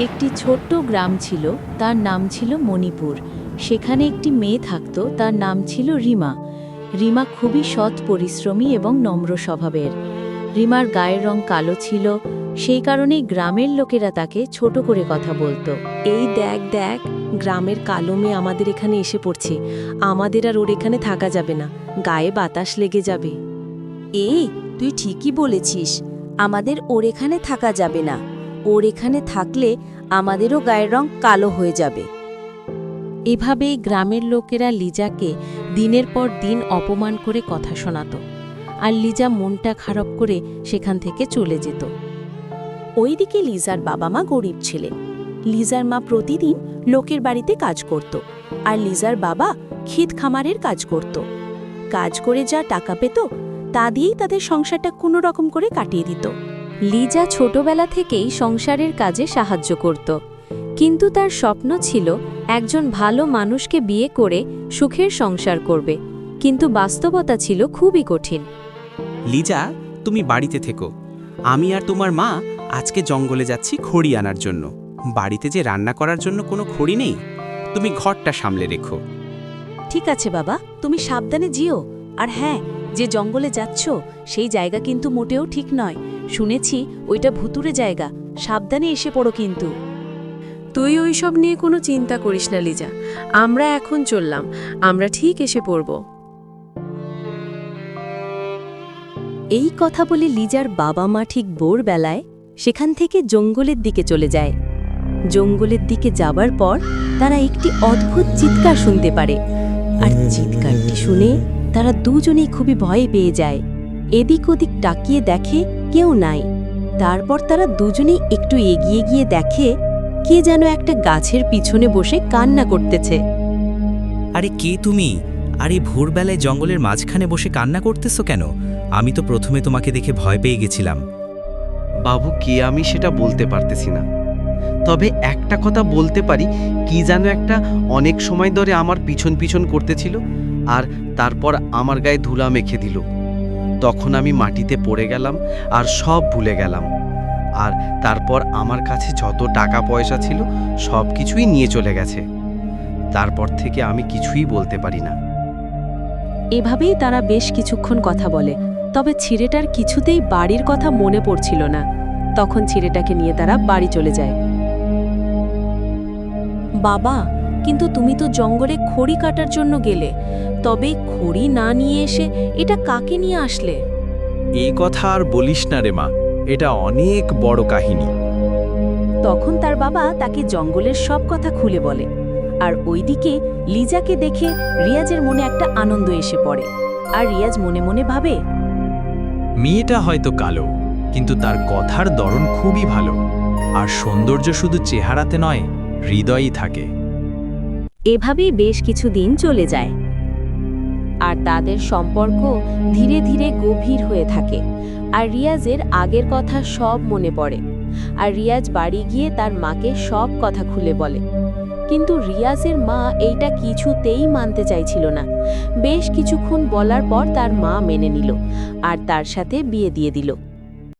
একটি ছোট্ট গ্রাম ছিল তার নাম ছিল মণিপুর। সেখানে একটি মেয়ে থাকত তার নাম ছিল রিমা। রিমা খুবই সৎ পরিশ্রমী এবং নম্র স্বভাবের। রিমার গায়ের রং কালো ছিল সেই কারণেই গ্রামের লোকেরা তাকে ছোট করে কথা বলতো। এই দেখ দেখ গ্রামের কালো মেয়ে আমাদের এখানে এসে পড়ছে। আমাদের আর ওর এখানে থাকা যাবে না। গায়ে বাতাস লেগে যাবে। এই তুই ঠিকই বলেছিস, আমাদের ওর এখানে থাকা যাবে না। ওর এখানে থাকলে আমাদেরও গায়ের রং কালো হয়ে যাবে। এভাবেই গ্রামের লোকেরা লিজাকে দিনের পর দিন অপমান করে কথা শোনাত আর লিজা মনটা খারাপ করে সেখান থেকে চলে যেত। ওইদিকে লিজার বাবা মা গরিব ছিলেন। লিজার মা প্রতিদিন লোকের বাড়িতে কাজ করত আর লিজার বাবা ক্ষেত খামারের কাজ করত। কাজ করে যা টাকা পেত তা দিয়েই তাদের সংসারটা কোনো রকম করে কাটিয়ে দিত। লিজা ছোটবেলা থেকেই সংসারের কাজে সাহায্য করত। কিন্তু তার স্বপ্ন ছিল একজন ভালো মানুষকে বিয়ে করে সুখের সংসার করবে। কিন্তু বাস্তবতা ছিল খুবই কঠিন। লিজা তুমি বাড়িতে থেকো। আমি আর তোমার মা আজকে জঙ্গলে যাচ্ছি খড়ি আনার জন্য। বাড়িতে যে রান্না করার জন্য কোনো খড়ি নেই তুমি ঘরটা সামলে রেখো। ঠিক আছে বাবা তুমি সাবধানে জিও আর হ্যাঁ যে জঙ্গলে যাচ্ছ, সেই জায়গা কিন্তু মোটেও ঠিক নয়। শুনেছি ওইটা ভুতুরে জায়গা। সাবধানে এসে পড়ো কিন্তু। তুই ওইসব নিয়ে কোনো চিন্তা করিস না, লিজা। আমরা এখন চললাম। আমরা ঠিক এসে পড়ব। এই কথা বলে লিজার বাবা মা ঠিক ভোরবেলায় সেখান থেকে জঙ্গলের দিকে চলে যায়। জঙ্গলের দিকে যাবার পর তারা একটি অদ্ভুত চিৎকার শুনতে পারে। আর চিৎকারটি শুনে তারা দুজনেই খুবই ভয়ে পেয়ে যায়। এদিক ওদিক তাকিয়ে দেখে কেউ নাই। তারপর তারা দুজনেই একটু এগিয়ে গিয়ে দেখে কে যেন একটা গাছের পিছনে বসে কান্না করতেছে। আরে কে তুমি? আরে ভোরবেলায় জঙ্গলের মাঝখানে বসে কান্না করতেছো কেন? আমি তো প্রথমে তোমাকে দেখে ভয় পেয়ে গেছিলাম। বাবু কে আমি সেটা বলতে পারতেছি না। তবে একটা কথা বলতে পারি কি যেন একটা অনেক সময় ধরে আমার পিছন পিছন করতেছিল আর তারপর আমার গায়ে ধুলা মেখে দিল। তখন আমি মাটিতে পড়ে গেলাম আর সব ভুলে গেলাম। আর তারপর আমার কাছে যত টাকা পয়সা ছিল, সব কিছুই নিয়ে চলে গেছে। তারপর থেকে আমি কিছুই বলতে পারি না। এভাবেই তারা বেশ কিছুক্ষণ কথা বলে। তবে ছিঁড়েটার কিছুতেই বাড়ির কথা মনে পড়ছিল না। তখন ছিঁড়েটাকে নিয়ে তারা বাড়ি চলে যায়। বাবা, কিন্তু তুমি তো জঙ্গলে খড়ি কাটার জন্য গেলে। তবে খড়ি না নিয়ে এসে এটা কাকে নিয়ে আসলে? এই কথা আর বলিস না রে মা এটা অনেক বড় কাহিনী। তখন তার বাবা তাকে জঙ্গলের সব কথা খুলে বলে আর ওইদিকে লিজাকে দেখে রিয়াজের মনে একটা আনন্দ এসে পড়ে। আর রিয়াজ মনে মনে ভাবে মেয়েটা হয়তো কালো কিন্তু তার কথার দরণ খুবই ভালো আর সৌন্দর্য শুধু চেহারাতে নয় হৃদয়ই থাকে। এভাবেই বেশ কিছু দিন চলে যায়। আর তাদের সম্পর্ক ধীরে ধীরে গভীর হয়ে থাকে। আর রিয়াজের আগের কথা সব মনে পড়ে। আর রিয়াজ বাড়ি গিয়ে তার মাকে সব কথা খুলে বলে। কিন্তু রিয়াজের মা এইটা কিছুতেই মানতে চাইছিল না। বেশ কিছুক্ষণ বলার পর তার মা মেনে নিল। আর তার সাথে বিয়ে দিয়ে দিল।